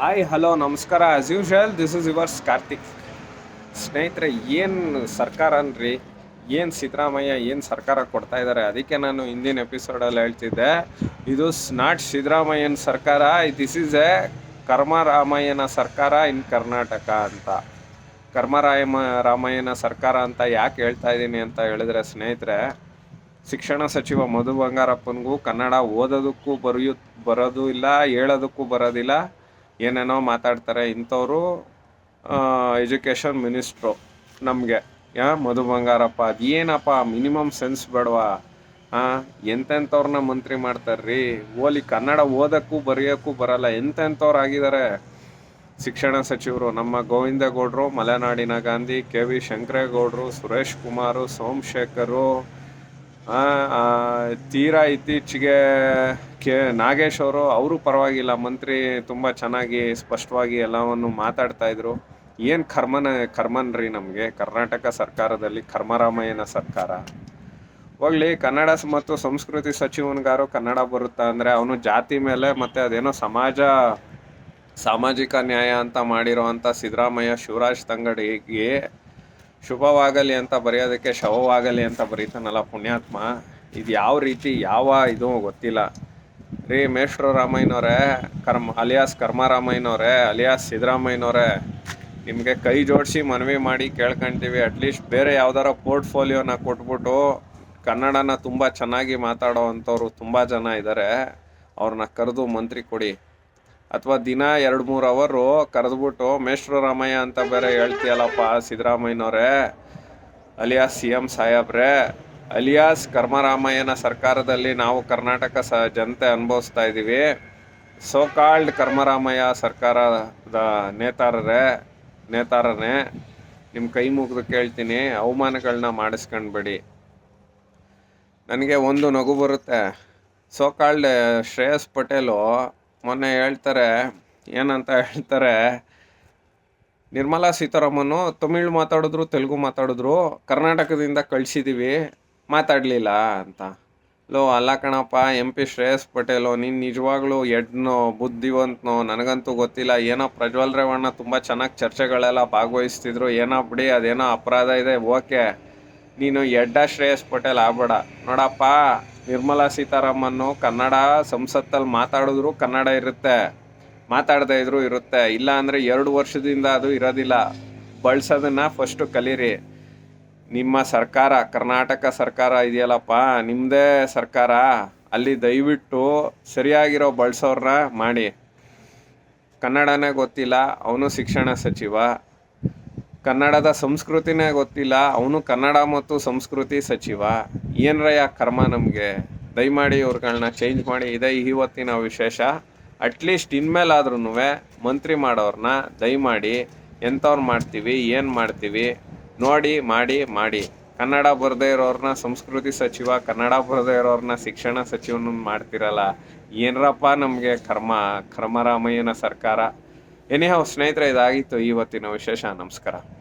Hi hello ನಮಸ್ಕಾರ. As usual this is yours Karthik ಸ್ನೇಹಿತರೆ, ಏನು ಸರ್ಕಾರ ಅನ್ರಿ ಏನು ಸಿದ್ದರಾಮಯ್ಯ, ಏನು ಸರ್ಕಾರ ಕೊಡ್ತಾ ಇದ್ದಾರೆ ಅದಕ್ಕೆ ನಾನು ಹಿಂದಿನ ಎಪಿಸೋಡಲ್ಲಿ ಹೇಳ್ತಿದ್ದೆ. ಇದು ನಾಟ್ ಸಿದ್ದರಾಮಯ್ಯನ ಸರ್ಕಾರ ದಿಸ್ ಈಸ್ ಎ ಕರ್ಮರಾಮಯ್ಯನ ಸರ್ಕಾರ ಇನ್ ಕರ್ನಾಟಕ ಅಂತ. ಕರ್ಮರಾಮ ರಾಮಯ್ಯನ ಸರ್ಕಾರ ಅಂತ ಯಾಕೆ ಹೇಳ್ತಾ ಇದ್ದೀನಿ ಅಂತ ಹೇಳಿದ್ರೆ ಸ್ನೇಹಿತರೆ, ಶಿಕ್ಷಣ ಸಚಿವ ಮಧು ಬಂಗಾರಪ್ಪನಿಗೂ ಕನ್ನಡ ಓದೋದಕ್ಕೂ ಬರೆಯು, ಬರೋದು ಇಲ್ಲ, ಹೇಳೋದಕ್ಕೂ ಬರೋದಿಲ್ಲ. ಏನೇನೋ ಮಾತಾಡ್ತಾರೆ ಇಂಥವರು ಎಜುಕೇಷನ್ ಮಿನಿಸ್ಟ್ರು ನಮಗೆ. ಯಾ, ಮಧು ಬಂಗಾರಪ್ಪ, ಅದೇನಪ್ಪ, ಮಿನಿಮಮ್ ಸೆನ್ಸ್ ಬೇಡವಾ? ಹಾಂ ಎಂತೆಂಥವ್ರನ್ನ ಮಂತ್ರಿ ಮಾಡ್ತಾರ್ರಿ? ಓಲಿ ಕನ್ನಡ ಓದೋಕ್ಕೂ ಬರೆಯೋಕ್ಕೂ ಬರಲ್ಲ, ಎಂತೆಂಥವ್ರು ಆಗಿದ್ದಾರೆ ಶಿಕ್ಷಣ ಸಚಿವರು, ನಮ್ಮ ಗೋವಿಂದ ಗೌಡ್ರು ಮಲೆನಾಡಿನ ಗಾಂಧಿ, ಕೆ ವಿ ಶಂಕರೇಗೌಡರು, ಸುರೇಶ್ ಕುಮಾರು, ಸೋಮಶೇಖರು ತೀರಾ ಇತ್ತೀಚೆಗೆ ಕೆ ನಾಗೇಶ್ ಅವರು ಅವರು ಪರವಾಗಿಲ್ಲ. ಮಂತ್ರಿ ತುಂಬ ಚೆನ್ನಾಗಿ, ಸ್ಪಷ್ಟವಾಗಿ ಎಲ್ಲವನ್ನು ಮಾತಾಡ್ತಾ ಇದ್ರು. ಏನು ಕರ್ಮನ ಕರ್ಮನ್ ರೀ ನಮಗೆ? ಕರ್ನಾಟಕ ಸರ್ಕಾರದಲ್ಲಿ ಕರ್ಮರಾಮಯ್ಯನ ಸರ್ಕಾರ. ಹೋಗ್ಲಿ, ಕನ್ನಡ ಮತ್ತು ಸಂಸ್ಕೃತಿ ಸಚಿವನಿಗಾರು ಕನ್ನಡ ಬರುತ್ತಾ ಅಂದರೆ ಅವನು ಜಾತಿ ಮೇಲೆ ಮತ್ತು ಅದೇನೋ ಸಮಾಜ, ಸಾಮಾಜಿಕ ನ್ಯಾಯ ಅಂತ ಮಾಡಿರೋವಂಥ ಸಿದ್ದರಾಮಯ್ಯ, ಶಿವರಾಜ್ ತಂಗಡಿಗೆ ಶುಭವಾಗಲಿ ಅಂತ ಬರೆಯೋದಕ್ಕೆ ಶವವಾಗಲಿ ಅಂತ ಬರೀತಾನಲ್ಲ ಪುಣ್ಯಾತ್ಮ. ಇದು ಯಾವ ರೀತಿ, ಯಾವ ಇದು ಗೊತ್ತಿಲ್ಲ. ರೀ ಮೇಷ್ಟ್ರು ರಾಮಯ್ಯನವರೇ ಕರ್ಮ, ಅಲಿಯಾಸ್ ಕರ್ಮರಾಮಯ್ಯನವರೇ, ಅಲಿಯಾಸ್ ಸಿದ್ದರಾಮಯ್ಯನವರೇ, ನಿಮಗೆ ಕೈ ಜೋಡಿಸಿ ಮನವಿ ಮಾಡಿ ಕೇಳ್ಕೊಂತೀವಿ. ಅಟ್ಲೀಸ್ಟ್ ಬೇರೆ ಯಾವ್ದಾರ ಪೋರ್ಟ್ಫೋಲಿಯೋನ ಕೊಟ್ಬಿಟ್ಟು ಕನ್ನಡನ ತುಂಬ ಚೆನ್ನಾಗಿ ಮಾತಾಡೋ ಅಂಥವ್ರು ತುಂಬ ಜನ ಇದ್ದಾರೆ ಅವ್ರನ್ನ ಕರೆದು ಮಂತ್ರಿ ಕೊಡಿ. ಅಥವಾ ದಿನ ಎರಡು ಮೂರು ಅವರು ಕರೆದ್ಬಿಟ್ಟು ಮೇಷ್ಟ್ರು ರಾಮಯ್ಯ ಅಂತ ಬೇರೆ ಹೇಳ್ತೀಯಲ್ಲಪ್ಪ ಸಿದ್ದರಾಮಯ್ಯನವರೇ, ಅಲಿಯಾಸ್ ಸಿ ಎಂ ಸಾಹೇಬ್ರೆ ಅಲಿಯಾಸ್ ಕರ್ಮರಾಮಯ್ಯನ ಸರ್ಕಾರದಲ್ಲಿ ನಾವು ಕರ್ನಾಟಕ ಸ ಜನತೆ ಅನುಭವಿಸ್ತಾ ಇದ್ದೀವಿ. ಸೋ ಕಾಲ್ಡ್ ಕರ್ಮರಾಮಯ್ಯ ಸರ್ಕಾರದ ನೇತಾರರೇ, ನೇತಾರನೇ ನಿಮ್ಮ ಕೈ ಮುಗಿದು ಕೇಳ್ತೀನಿ ಅವಮಾನಗಳನ್ನ ಮಾಡಿಸ್ಕೊಂಡ್ಬೇಡಿ. ನನಗೆ ಒಂದು ನಗು ಬರುತ್ತೆ. ಸೋ ಕಾಲ್ಡ್ ಶ್ರೇಯಸ್ ಪಟೇಲು ಮೊನ್ನೆ ಹೇಳ್ತಾರೆ, ಏನಂತ ಹೇಳ್ತಾರೆ, ನಿರ್ಮಲಾ ಸೀತಾರಾಮನ್ನು ತಮಿಳು ಮಾತಾಡಿದ್ರು, ತೆಲುಗು ಮಾತಾಡಿದ್ರು, ಕರ್ನಾಟಕದಿಂದ ಕಳಿಸಿದ್ದೀವಿ ಮಾತಾಡಲಿಲ್ಲ ಅಂತ. ಲೋ, ಅಲ್ಲ ಕಣಪ್ಪ, ಎಂ ಪಿ ಶ್ರೇಯಸ್ ಪಟೇಲು, ನೀನು ನಿಜವಾಗ್ಲೂ ಎಡ್ನೋ, ಬುದ್ಧಿವಂತನೋ, ನನಗಂತೂ ಗೊತ್ತಿಲ್ಲ. ಏನೋ ಪ್ರಜ್ವಲ್ ರೇವಣ್ಣ ತುಂಬ ಚೆನ್ನಾಗಿ ಚರ್ಚೆಗಳೆಲ್ಲ ಭಾಗವಹಿಸ್ತಿದ್ರು. ಏನೋ ಬಿಡಿ, ಅದೇನೋ ಅಪರಾಧ ಇದೆ. ಓಕೆ. ನೀನು ಎಡ್ಡ ಶ್ರೇಯಸ್ ಪಟೇಲ್ ಆಗ್ಬೇಡ. ನೋಡಪ್ಪ, ನಿರ್ಮಲಾ ಸೀತಾರಾಮನ್ನು ಕನ್ನಡ ಸಂಸತ್ತಲ್ಲಿ ಮಾತಾಡಿದ್ರು ಕನ್ನಡ ಇರುತ್ತೆ. ಮಾತಾಡದೇ ಇದ್ರು ಇರುತ್ತೆ. ಇಲ್ಲ ಅಂದರೆ ಎರಡು ವರ್ಷದಿಂದ ಅದು ಇರೋದಿಲ್ಲ. ಬಳಸೋದನ್ನ ಫಸ್ಟು ಕಲೀರಿ. ನಿಮ್ಮ ಸರ್ಕಾರ, ಕರ್ನಾಟಕ ಸರ್ಕಾರ ಇದೆಯಲ್ಲಪ್ಪ ನಿಮ್ಮದೇ ಸರ್ಕಾರ, ಅಲ್ಲಿ ದಯವಿಟ್ಟು ಸರಿಯಾಗಿರೋ ಬಳಸೋರ್ನ ಮಾಡಿ. ಕನ್ನಡನೇ ಗೊತ್ತಿಲ್ಲ, ಅವನು ಶಿಕ್ಷಣ ಸಚಿವ. ಕನ್ನಡದ ಸಂಸ್ಕೃತಿನೇ ಗೊತ್ತಿಲ್ಲ, ಅವನು ಕನ್ನಡ ಮತ್ತು ಸಂಸ್ಕೃತಿ ಸಚಿವ. ಏನ್ರಯ್ಯ ಕರ್ಮ ನಮಗೆ? ದಯಮಾಡಿ ಇವ್ರುಗಳನ್ನ ಚೇಂಜ್ ಮಾಡಿ, ಇದೇ ಇವತ್ತಿನ ವಿಶೇಷ. ಅಟ್ಲೀಸ್ಟ್ ಇನ್ಮೇಲಾದ್ರೂ ಮಂತ್ರಿ ಮಾಡೋರನ್ನ ದಯಮಾಡಿ ಎಂಥವ್ರು ಮಾಡ್ತೀವಿ, ಏನು ಮಾಡ್ತೀವಿ ನೋಡಿ, ಮಾಡಿ ಮಾಡಿ. ಕನ್ನಡ ಬರದೇ ಇರೋರ್ನ ಸಂಸ್ಕೃತಿ ಸಚಿವ, ಕನ್ನಡ ಬರದೇ ಇರೋರ್ನ ಶಿಕ್ಷಣ ಸಚಿವನ ಮಾಡ್ತಿರಲ್ಲ. ಏನರಪ್ಪ ನಮಗೆ ಕರ್ಮ, ಕರ್ಮರಾಮಯ್ಯನ ಸರ್ಕಾರ? ಎನಿಹಾವ್ ಸ್ನೇಹಿತರೆ, ಇದಾಗಿತ್ತು ಇವತ್ತಿನ ವಿಶೇಷ. ನಮಸ್ಕಾರ.